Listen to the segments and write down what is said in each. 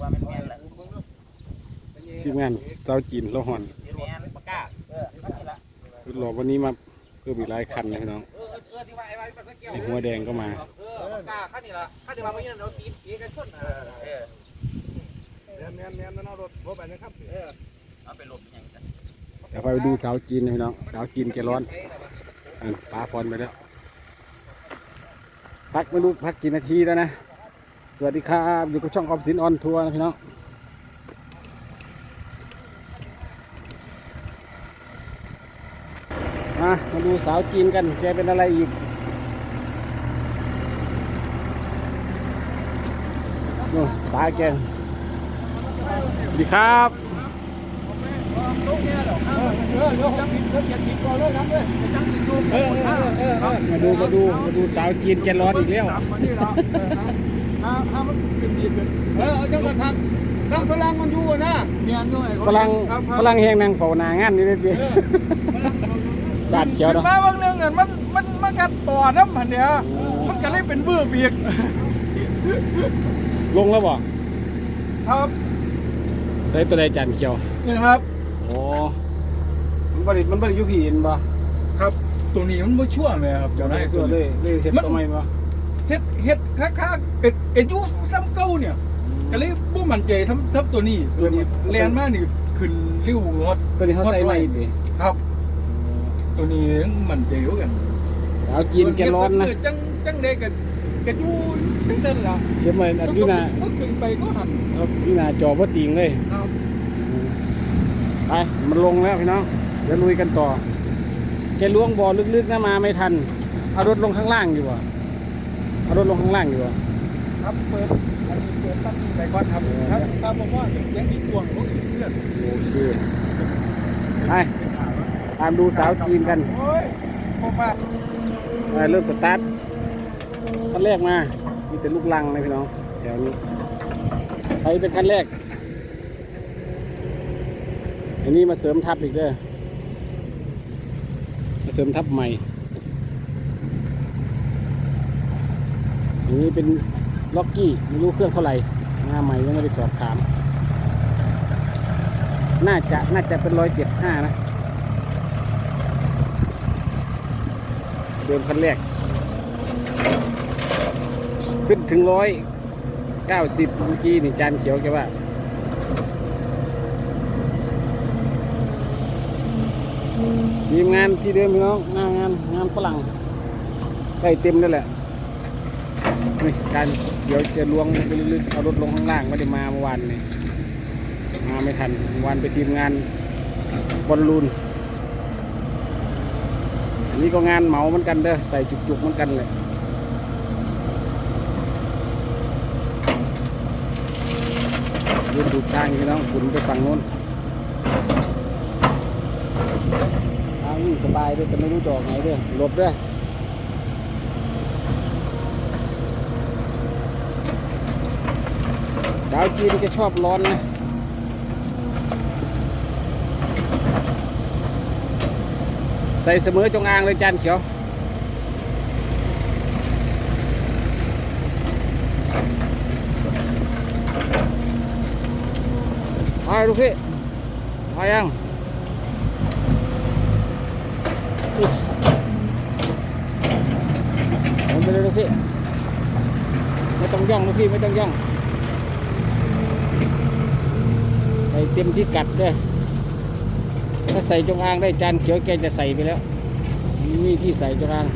ว่าแม่นแม่นแหละทีมงานเจ้าจีนเราหอนแม่นปากกาเออนี่ละคือรอวันนี้มาเพิ่มอีกหลายคันนะพี่น้องเออเออที่ว่าไอ้ไว้ปากกาเกี่ยวไอ้หัวแดงก็มาเออปากกาคันนี้ละคันนี้ว่าเมื่อกี้เราตีตีกันชนเออเออแม่นแม่นนั่นเอารถรถไปนะครับเออเอาไปหลบอย่างกันเดี๋ยวไปดูสาวจีนนะพี่น้องสาวจีนแกร้อนอันปลาพรไปแล้วพักไม่รู้พักกี่นาทีแล้วนะ สวัสดีครับอยู่กับช่องออมสินออนทัวร์นะพี่น้องมามาดูสาวจีนกันแกเป็นอะไรอีก ดูตาแกสวัสดีครับมาดูมาดูมาดูสาวจีนแกร้อนอีกแล้วมานี่แล้ว ถ้าถ้ามันขึ้นอีกเออเอาจังหวัดทางทางฝรั่งมันอยู่นะเมียนด้วยฝรั่งฝรั่งแหงนางเฝ้าหนางานนี่เลยพี่บาดเขียวเนาะ มาบางเรื่องเนี่ยมันมันมันกัดต่อน้ำมันเนี่ยมันก็เลยเป็นเบื่อเบียกลงแล้วบ่ครับใส่ตัวใดจานเขียวนี่ครับ โอ้มันบริมันบริยุพีเห็นบ่ครับ ตัวนี้มันไม่ชั่วเลยครับเจ้านายตัตัววเลยเลยเห็ดตัวใหม่บ่ เฮ็ดเฮ็ดค่าค่าๆเป็ดเป็ดยูซ้ำเก่าเนี่ยก็เลยบ่มั่นใจซ้ำซ้ำตัวนี้ ตัวนี้แลนมานี่ขึ้นริ้วงดตัวนี้เขาใส่ใหม่ดิครับ ตัวนี้มั่นใจกว่ากันสาวจีนแกร้อนนะจังจังเด็กกันกันอยู่จังเดินละเขียนไว้อันนี้นะก็ขึ้นไปก็หันเอานี่นาจอบ่ติงเลยครับไปมันลงแล้วพี่น้องเดี๋ยวลุยกันต่อแกล้วงบ่อลึกๆนะมาไม่ทัน เอารถลงข้างล่างอยู่บ่ เอารถลงข้างล่างอยู่บ่ครับเปิดอันนี้เปิดตั้งไปก่อนครับครับตามบอกว่ายังมีตวงรถอีกเพื่อนโอเคไปตามดูสาวจีนกันโอ้ยผมว่าไปเริ่มสตาร์ทขั้นแรกมา มีแต่ลูกลังเลยพี่น้องแถวนี้ใครเป็นขั้นแรก อันนี้มาเสริมทับอีกเด้อมาเสริมทับใหม่ นี้เป็นล็อกกี้ไม่รู้เครื่องเท่าไหร่งาใหม่ยังไม่ได้สอบถาม น่าจะน่าจะเป็นร้อยเจ็ดห้านะเดิมคันแรก ขึ้นถึงร้อยเก้าสิบเมื่อกี้นี่จานเขียวแกว่าทีมงานที่เดิมพี่น้องงานงานงานฝรั่งใกล้เต็มแล้วแหละ การเดี๋ยวจะลวงไปลึกๆเอารถลงข้างล่างไม่ได้มาเมื่อวานนี่มาไม่ทันวานไปทีมงานบอลลูน อันนี้ก็งานเหมาเหมือนกันเด้อใส่จุกๆเหมือนกันเลยยืนดูทางพี่น้องคุณไปฝั่งโน้นทางวิ่งสบายด้วยแต่ไม่รู้จอกไหนด้อหลบด้อดาวจีนจะชอบร้อนนะใส่เสมอจงอางเลยจานเขียวไปลูกพี่ไปยังอุ๊ยผมไปเลยลูกพี่ไม่ต้องย่องลูกพี่ไม่ต้องย่องใส่เต็มที่กัดเด้อถ้าใส่จงอางได้จานเขียวแกจะใส่ไปแล้ว นี่ที่ใส่จงอาง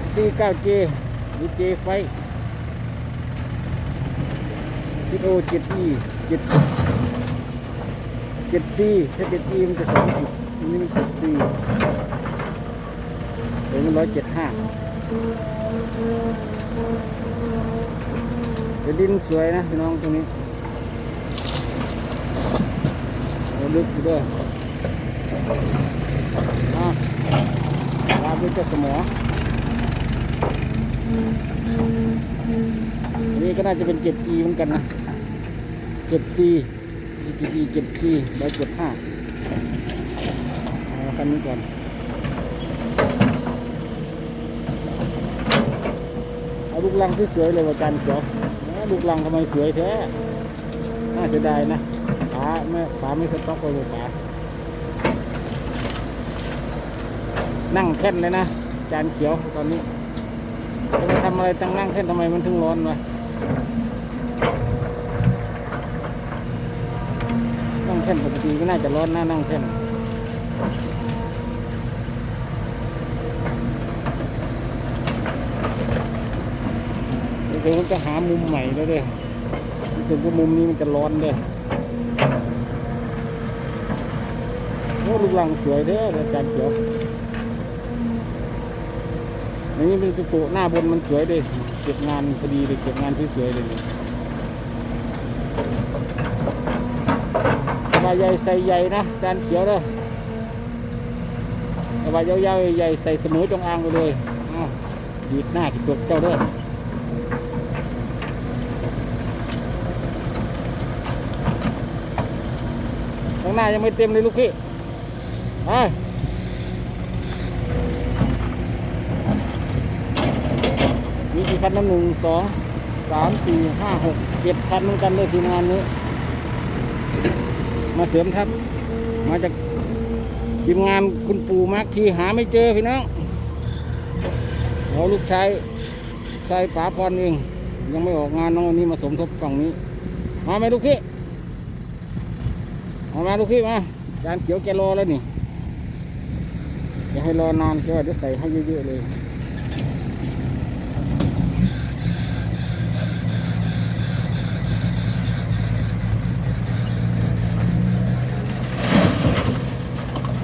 FC 9J DJ ไฟพิโอ 7E 7 7C ถ้า 7E มันจะสองสิบนี่มัน 7C เดี๋ยวมันร้อยเจ็ดห้า แต่ดินสวยนะพี่น้องตรงนี้โอ้ลึกด้วยอะลาบด้วยสมอนนี้ก็น่าจะเป็น 7E เหมือนกันนะ 7C 7E 7C ร้อยเจ็ดห้าเอาคันนี้ก่อนเอาลูกลังที่สวยเลยว่าจานเขียว ลูกลังทำไมสวยแท้ น่าเสียดายนะขาไม่ขาไม่สต๊อกเลยขานั่งแท่นเลยนะ จานเขียวตอนนี้จะทำอะไรตั้งนั่งแท่นทำไมมันถึงร้อนวะนั่งแท่นปกติก็น่าจะร้อนนะนั่งแท่น ดี๋ยวผมจะหามุมใหม่แล้วเด้รู้สึกว่ามุมนี้มันจะร้อนเด้โอ้ลูกหลังสวยเด้ออาจารย์เขียวอันนี้เป็นกระโปะหน้าบนมันสวยเด้เก็บงานพอดีเลยเก็บงานสวยๆเลยสบายใหญ่ใส่ใหญ่นะอาจารย์เขียวเด้อสบายยาวๆใหญ่ใส่เสมอจงอางไปเลยอ้าวดีดหน้าขีดตัวเจ้าเด้อ ข้าง หน้ายังไม่เต็มเลยลูกพี่ไปมีกี่คันนะหนึ่งสองสามสี่ห้าหกเจ็ดคันเหมือนกันเลยทีมงานนี้ มาเสริมทัพมาจากทีมงานคุณปู่มาร์คคีหาไม่เจอพี่น้องเราลูกชายชายป๋าพรเองยังไม่ออกงานน้องวันนี้มาสมทบฝั่งนี้ มาไหมลูกพี่ เอามาลูกพี่มาจานเขียวแกรอแล้วนี่อย่าให้รอนานกว่าเดี๋ยวใส่ให้เยอะๆเลย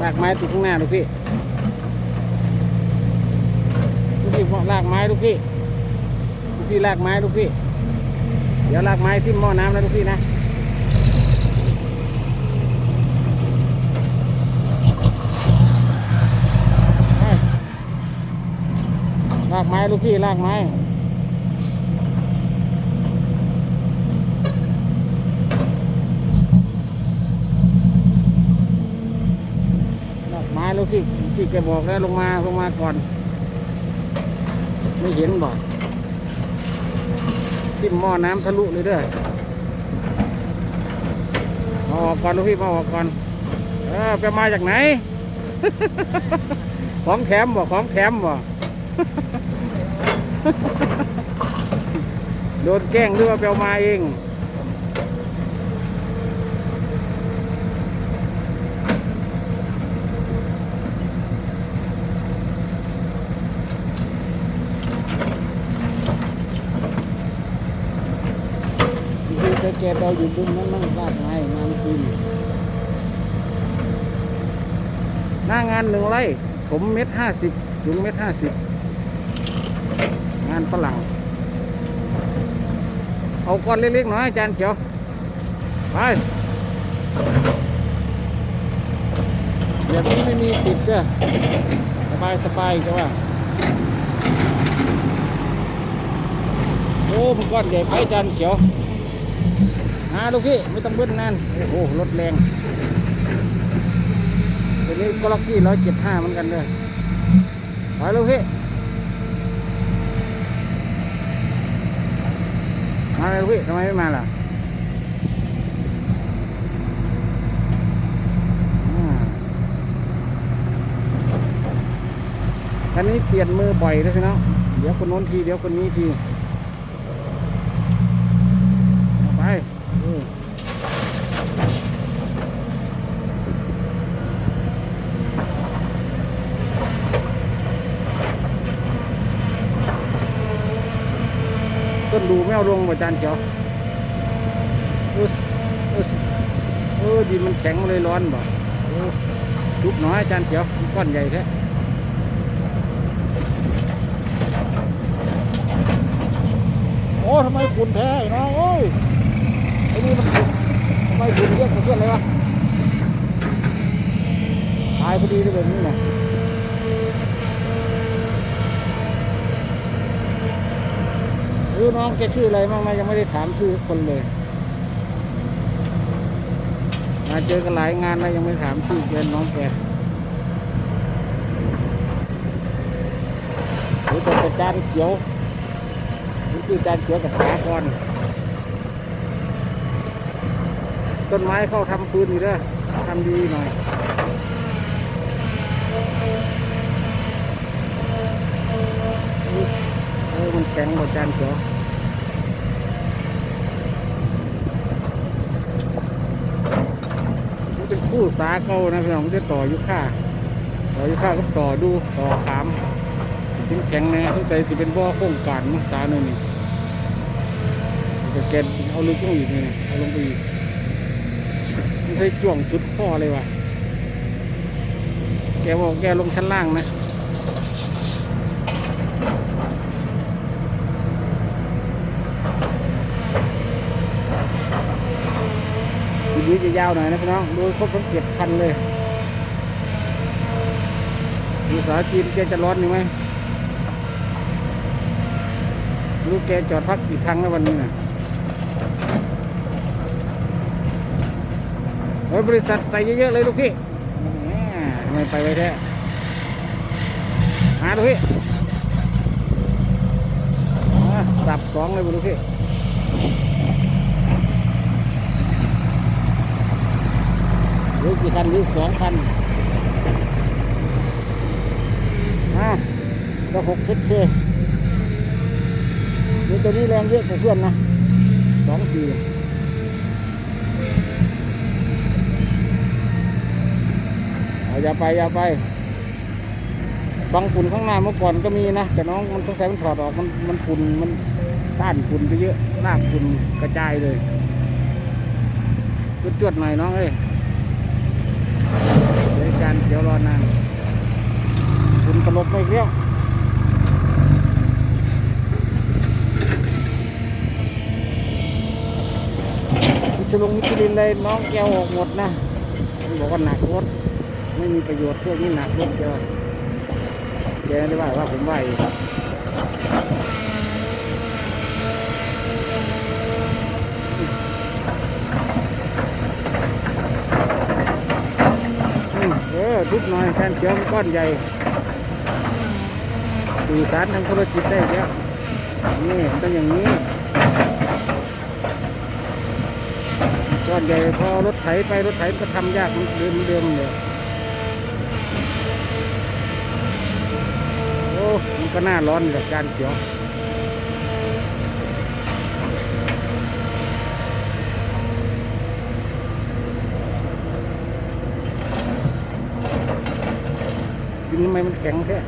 ลากไม้ติดข้างหน้าลูกพี่ลูกพี่ลากไม้ลูกพี่ลูกพี่ลากไม้ลูกพี่ เดี๋ยวลากไม้ที่หม้อน้ำนะลูกพี่นะ ลากไม้ลูกพี่ลากไม้ลากไม้ลูกพี่พี่แกบอกแล้วลงมาลงมาก่อน ไม่เห็นบอกทิ่มหม้อน้ำทะลุเลยเด้อมาออกก่อนลูกพี่มาออกก่อนเออไปมาจากไหน ของแถมบ่ของแถมบ่ โดนแกล้งหรือว่าไปเอามาเองคือจะแกเราอยู่ตรงนั้นนั่งลากไม้งานคืนหน้างานหนึ่งไร่ ผมเม็ดห้าสิบสูงเม็ดห้าสิบ งานฝรั่ง เอาก้อนเล็กๆหน่อยอาจารย์เขียว ไปแบบนี้ไม่มีติดเด้อสบายสบายๆจะว่า โอ้มันก้อนใหญ่ไปอาจารย์เขียวหาลูกพี่ไม่ต้องเบิ้ลนานโอ้รถแรงตัวนี้ก็ล็อกกี้ร้อยเจ็ดห้าเหมือนกันเลยไปลูกพี่ มาเลยพี่ทำไมไม่มาล่ะอ่าคันนี้เปลี่ยนมือบ่อยเลยพี่น้องเดี๋ยวคนโน้นที เดี๋ยวคนนี้ที ไปเออต้น ดูไม่เอาลงมาจานเขียวอึสอึสเออดินมันแข็งเลยร้อนบ่เออทุบน้อยจานเขียวก้อนใหญ่แท้โอ้ทำไมขุนแท้ไอ้น้องโอ้ยไอ้นี่มันขุนทำไมขุนเยอะกว่าเพื่อนเลยวะตายพอดีเลยแบบนี้นะ รู้น้องแกชื่ออะไรบ้างไหมยังไม่ได้ถามชื่อคนเลย มาเจอกันหลายงานแล้วยังไม่ถามชื่อเพื่อนน้องแกหรือจะเป็นจานเขียวหรือคือจานเขียวกับสาคอนต้นไม้เข้าทำฟืนอีกแเด้อทำดีหน่อย มันแข็งหมดจานเขียวนี่เป็นคู่สาเก่านะพี่น้องไม่ต่อยุค่าต่อยุค่าก็ต่อดูต่อขามชิ้นแข็งแน่ที่ใจสิเป็นบ่อโครงการมั้งสาหน่อยนี่แต่แกนเอาลึกลงอีกนี่เอาลงไปอีกมันใช่จ่วงสุดข้อเลยว่ะแกบอกแกลงชั้นล่างนะ ทีนี้จะยาวหน่อยนะพี่น้องดูครบทั้งเจ็ดคันเลยดูสาจีนแกจะร้อนอยู่ไหมลูกแกจอดพักกี่ครั้งแล้ววันนี้นะเฮ้ยบริษัทใส่เยอะๆเลยลูกพี่มทำไมไปไว้แท้หาลูกพี่สับสองเลยบุลูกพี่ ลูกกี่คันลูกสองคันอะก็หกสิบเคนี่ตัวนี้แรงเยอะกว่าเพื่อนนะสองสี่อย่าไปอย่าไป บางฝุ่นข้างหน้าเมื่อก่อนก็มีนะ แต่น้องมันต้องใช้มันถอดออกมันมันฝุ่นมันต้านฝุ่นไปเยอะลากฝุ่นกระจายเลยจวดๆหน่อยน้องเอ้ยานเดี๋ยวรอนานคุณตลบไม่เรียวมิชลงมิชลินเลยน้องแกวออกหมดนะมันบอกว่าหนักรถ ไม่มีประโยชน์พวงนี้หนักรถแกว่าแกได้ว่าว่าผมว่าอีกอืมเออ ทุบหน่อยแทนเขียวมันก้อนใหญ่สื่อสารทางธุรกิจได้แล้วนี่มันต้องอย่างนี้ก้อนใหญ่พอรถไถไปรถไถมันก็ทำยากมันเดิมเดิมเลยโอ้มันก็น่าร้อนกับการเขียว กินทำไมมันแข็งแค่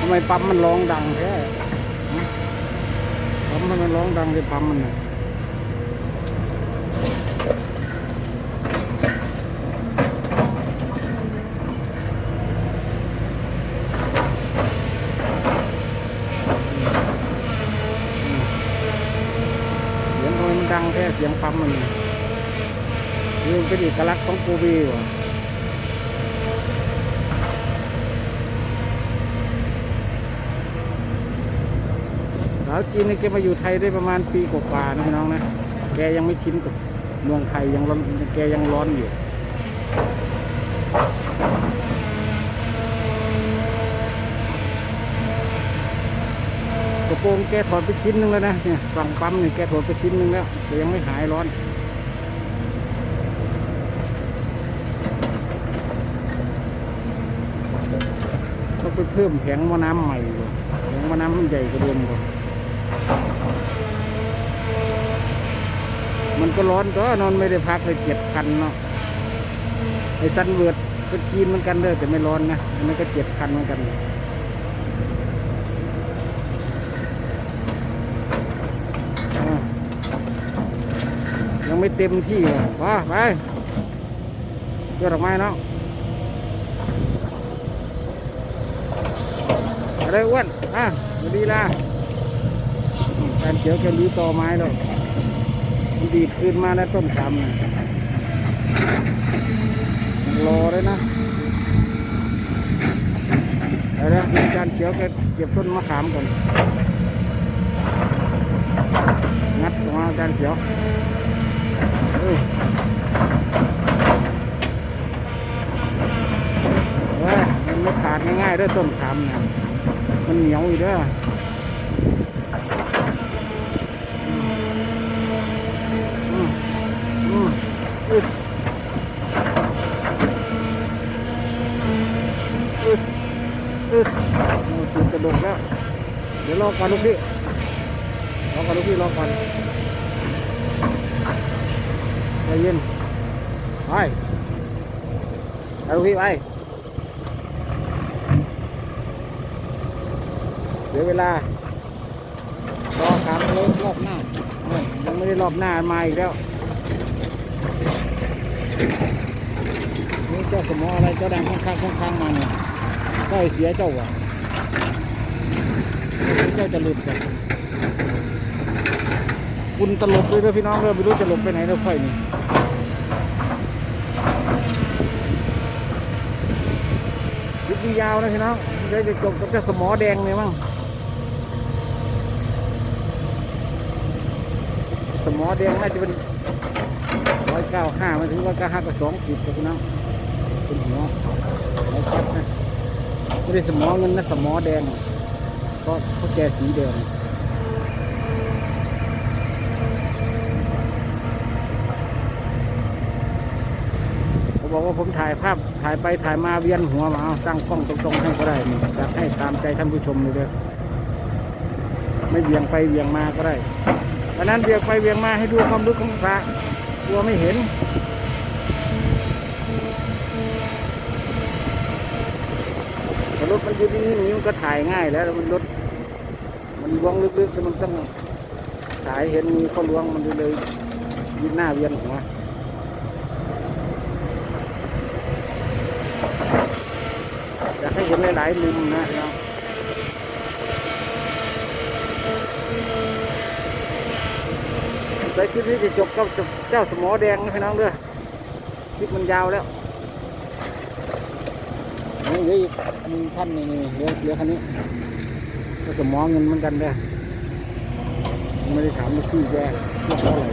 ทำไมปั๊มมันร้องดังแค่ปั๊มมันร้องดังเลยปั๊มมันน่ยเสียงทำไมมัน ดังแค่เสียงปั๊มมันน่ะนี่มันเป็นเอกลักษณ์ของโกบีว่ะสาวจีนนี่แกมาอยู่ไทยได้ประมาณปีกว่าๆนะพี่น้องนะ แกยังไม่ชินกับเมืองไทยยังร้อนแกยังร้อนอยู่ กระ โปรงแกถอดไปชิ้นหนึงแล้วนะเนี่ยฝั่งปั๊มนี่แกถอดไปชิ้นหนึงแล้วแต่ยังไม่หายร้อนต้องไปเพิ่มแผงมะน้ำใหม่อยู่แผงมะน้ำมันใหญ่กว่าเดิมกว่ามันก็ร้อนก็นอนไม่ได้พักเลยเจ็ดคันเนาะไอ้ซันเวิร์ดก็กินเหมือนกันเลยแต่ไม่ร้อนนะอันนี้ก็เจ็ดคันเหมือนกันอะยัง ไม่เต็มที่ว้าไปเกิดออกไม้เนาะอะไรอ้วนอะมาดีละการเขียวแค่รื้อต่อไม้แล้วดีดขึ้นมาแล้วต้นขามรอเลยนะเดี๋ยวนะอาจารเขียวแกเก็บต้นมะขามก่อนงัดออกมาอาจารย์เขียวเอ้ยเว้ยง่ายเด้อต้นขามนะมันเหนียวอยู่ด้ออืมอืมอึสอึสอึสจุดกระดกแล้ว เดี๋ยวรอก่อนลูกพี่รอก่อนลูกพี่รอก่อน ใจเย็นไปไปลูกพี่ไปเดี๋ยวเวลารอถามรอบรอบหน้ายังไม่ได้รอบหน้ามาอีกแล้วนี่เจ้าสมออะไรเจ้าแดังข้างๆข้างมาเนี่ยก็ไอเสียเจ้าว่ะเจ้าจะหลุดกัน คุณตลบเลยเด้อพี่น้องเด้อไม่รู้จะหลบไปไหนเด้อไฟนี่ยุบยาวนะพี่น้องเดี๋ยวจะจบกับเจ้าสมอแดงเลยมั้งสมอแดงน่าจะเป็นร้อยเก้าห้ามาถึงร้อยเก้าห้าก็สองสิบกับพี่น้องเป็นหัวหัวจับนะไม่ได้สมอเงินนะสมอแดงเพราะเพราแกสีแดง บอกว่าผมถ่ายภาพถ่ายไปถ่ายมาเวียนหัวมาเอาตั้งกล้องตรงๆให้ก็ได้อยากให้ตามใจท่านผู้ชมเลยเด้อไม่เวียงไปเวียงมาก็ได้วันนั้นเวียงไปเวียงมาให้ดูความลึกของสระกลัวไม่เห็นรถมันยืนนิ่งๆอย่างนี้มันก็ถ่ายง่ายแล้วมันรถมันล้วงลึกๆแต่มันต้องถ่ายเห็นมีเขาล้วงมันเลยยืนหน้าเวียนหัว อยากให้เห็นหลายมุมนะเนาะใส่คลิปนี้จะจบกับเจ้าสมอแดงนะพี่น้องเด้อคลิปมันยาวแล้วนี่เหลืออีกหนึ่ขั้นนี่เหลือเหลือคันนี้ก็สมอเงินเหมือนกันเด้อไม่ได้ถามลูกพี่แกว่าเท่าไหร่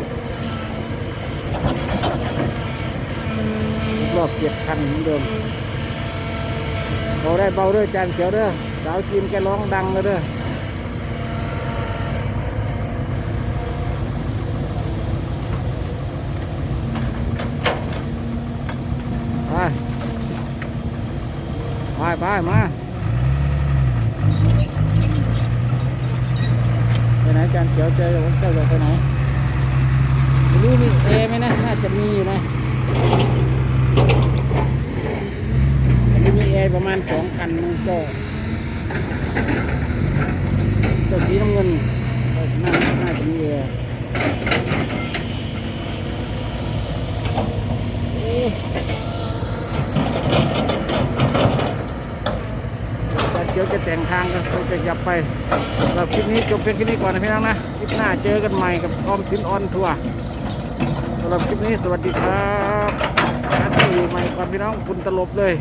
รอบเจ็ดคันเหมือนเดิม เบาได้เบาด้อจานเขียวเด้อสาวจีนแกร้องดังเลยเด้อไปไปไปมาไปไหนจานเขียวเจอเจ้าจะไปไหนไม่รู้มีเอไหมนะน่าจะมีอยู่นะ ประมาณสองคันมันก็ตัวสีน้ำเงินน่าน่าจะมีเอเอ๊ะแต่เดี๋ยวจะแต่งทางกันเราจะยับไปสำหรับคลิปนี้จบเพียงแค่นี้ก่อนนะพี่น้องนะ คลิปหน้าเจอกันใหม่กับออมสินออนทัวร์สำหรับคลิปนี้สวัสดีครับนัดที่อยู่ใหม่ก่อนพี่น้องคุณตลบเลย